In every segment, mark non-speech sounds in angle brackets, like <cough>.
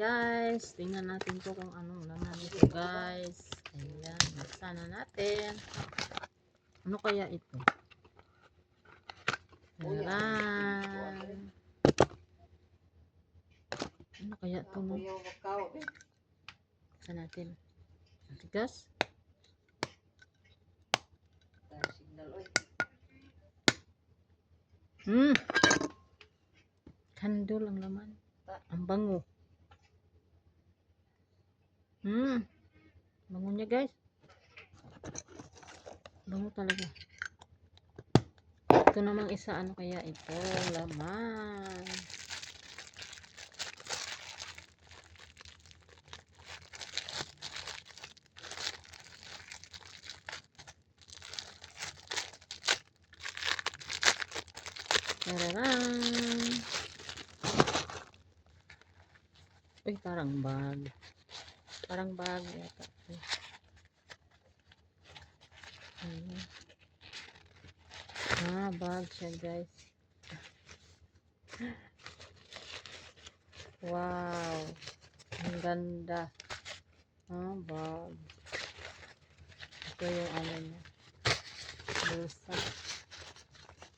guys. Tingnan natin to kung anong laman nito guys. Ayan. Buksan na natin. Ano kaya ito? Ayan. Ano kaya ito no? Buksan natin. Ang Tigas. Hmm. Kandol ang laman. Ang bango. Hmm. Bango niya guys. Bango talaga. Ito namang isa ano kaya ito laman. Tararan. Uy, parang bag. Parang bag yata. Ayan. Ah, bag siya guys. Wow. Ang ganda. Ah, bag. Ito yung ano niya. Bulsa.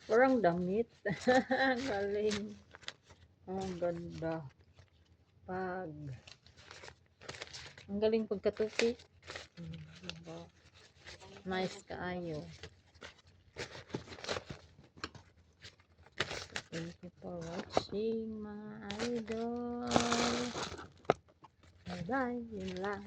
Parang damit. <laughs> Galing. Ang ganda. Pag. Ang galing pagkatupi. Nice kaayo. Thank you for watching mga idol. Bye-bye. Yun lang.